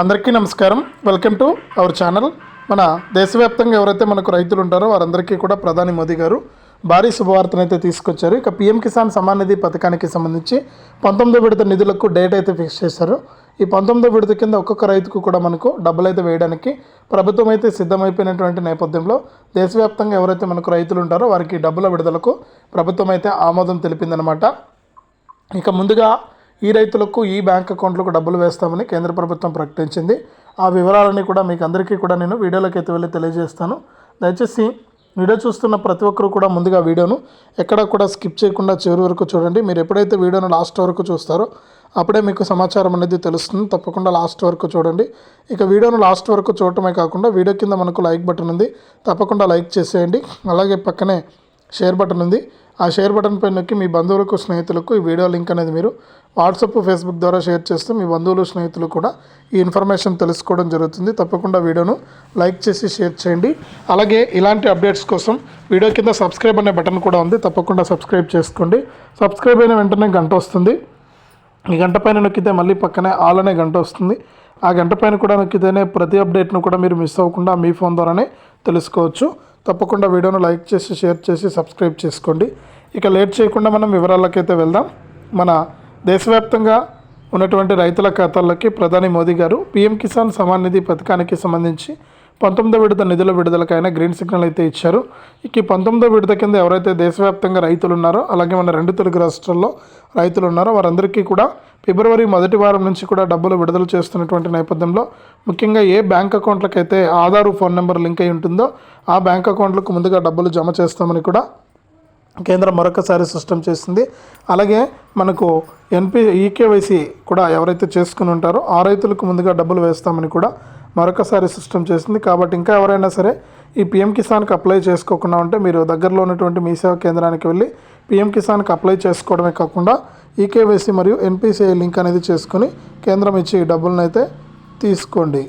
అందరికీ నమస్కారం. Welcome to our channel మన దేశవ్యాప్తంగా ఎవరైతే మనకు రైతులు ఉంటారో వారందరికీ కూడా ప్రధాని మోదీ గారు భారీ శుభవార్తను అయితే తీసుకొచ్చారు. ఇక పీఎం కిసాన్ సమాన్ నిధి పథకానికి సంబంధించి పంతొమ్మిదో విడత నిధులకు డేట్ అయితే ఫిక్స్ చేశారు. ఈ పంతొమ్మిదో విడత కింద ఒక్కొక్క రైతుకు కూడా మనకు డబ్బులు అయితే వేయడానికి ప్రభుత్వం అయితే సిద్ధమైపోయినటువంటి నేపథ్యంలో దేశవ్యాప్తంగా ఎవరైతే మనకు రైతులు ఉంటారో వారికి డబ్బుల విడుదలకు ప్రభుత్వం అయితే ఆమోదం తెలిపిందనమాట ఇక ముందుగా ఈ రైతులకు ఈ బ్యాంక్ అకౌంట్లకు డబ్బులు వేస్తామని కేంద్ర ప్రభుత్వం ప్రకటించింది. ఆ వివరాలన్నీ కూడా మీకు అందరికీ కూడా నేను వీడియోలోకి అయితే వెళ్ళి తెలియజేస్తాను. దయచేసి వీడియో చూస్తున్న ప్రతి ఒక్కరు కూడా ముందుగా వీడియోను ఎక్కడ కూడా స్కిప్ చేయకుండా చివరి వరకు చూడండి. మీరు ఎప్పుడైతే వీడియోను లాస్ట్ వరకు చూస్తారో అప్పుడే మీకు సమాచారం అనేది తెలుస్తుంది. తప్పకుండా లాస్ట్ వరకు చూడండి. ఇక వీడియోను లాస్ట్ వరకు చూడటమే కాకుండా వీడియో కింద మనకు లైక్ బటన్ ఉంది. తప్పకుండా లైక్ చేసేయండి. అలాగే పక్కనే షేర్ బటన్ ఉంది. ఆ షేర్ బటన్ పై నొక్కి మీ బంధువులకు స్నేహితులకు ఈ వీడియో లింక్ అనేది మీరు వాట్సాప్ ఫేస్బుక్ ద్వారా షేర్ చేస్తే మీ బంధువులు స్నేహితులు కూడా ఈ ఇన్ఫర్మేషన్ తెలుసుకోవడం జరుగుతుంది. తప్పకుండా వీడియోను లైక్ చేసి షేర్ చేయండి. అలాగే ఇలాంటి అప్డేట్స్ కోసం వీడియో కింద సబ్స్క్రైబ్ అనే బటన్ కూడా ఉంది. తప్పకుండా సబ్స్క్రైబ్ చేసుకోండి. సబ్స్క్రైబ్ అయిన వెంటనే గంట వస్తుంది. ఈ గంట పైన నొక్కితే మళ్ళీ పక్కనే ఆల్ అనే గంట వస్తుంది. ఆ గంట పైన కూడా నొక్కితేనే ప్రతి అప్డేట్ను కూడా మీరు మిస్ అవ్వకుండా మీ ఫోన్ ద్వారానే తెలుసుకోవచ్చు. తప్పకుండా వీడియోను లైక్ చేసి షేర్ చేసి సబ్స్క్రైబ్ చేసుకోండి. ఇక లేట్ చేయకుండా మనం వివరాలకైతే వెళ్దాం. మన దేశవ్యాప్తంగా ఉన్నటువంటి రైతుల ఖాతాల్లోకి ప్రధాని మోదీ గారు పీఎం కిసాన్ సమాన్ నిధి పథకానికి సంబంధించి పంతొమ్మిదో విడత నిధుల విడుదలకైనా గ్రీన్ సిగ్నల్ అయితే ఇచ్చారు. ఇక పంతొమ్మిదో విడత కింద ఎవరైతే దేశవ్యాప్తంగా రైతులు ఉన్నారో అలాగే మన రెండు తెలుగు రాష్ట్రాల్లో రైతులు ఉన్నారో వారందరికీ కూడా ఫిబ్రవరి మొదటి వారం నుంచి కూడా డబ్బులు విడుదల చేస్తున్నటువంటి నేపథ్యంలో ముఖ్యంగా ఏ బ్యాంక్ అకౌంట్లకైతే ఆధారు ఫోన్ నెంబర్ లింక్ అయి ఉంటుందో ఆ బ్యాంక్ అకౌంట్లకు ముందుగా డబ్బులు జమ చేస్తామని కూడా కేంద్రం మరొకసారి స్పష్టం చేసింది. అలాగే మనకు ఎన్పి ఈకేవైసీ కూడా ఎవరైతే చేసుకుని ఉంటారో ఆ రైతులకు ముందుగా డబ్బులు వేస్తామని కూడా మరొకసారి సిస్టమ్ చేసింది. కాబట్టి ఇంకా ఎవరైనా సరే ఈ పిఎం కిసాన్కి అప్లై చేసుకోకుండా ఉంటే మీరు దగ్గరలో ఉన్నటువంటి మీ సేవా కేంద్రానికి వెళ్ళి పిఎం కిసాన్కి అప్లై చేసుకోవడమే కాకుండా ఈకేవైసీ మరియు ఎన్పిసిఐ లింక్ అనేది చేసుకుని కేంద్రం ఇచ్చి ఈ డబ్బులను అయితే తీసుకోండి.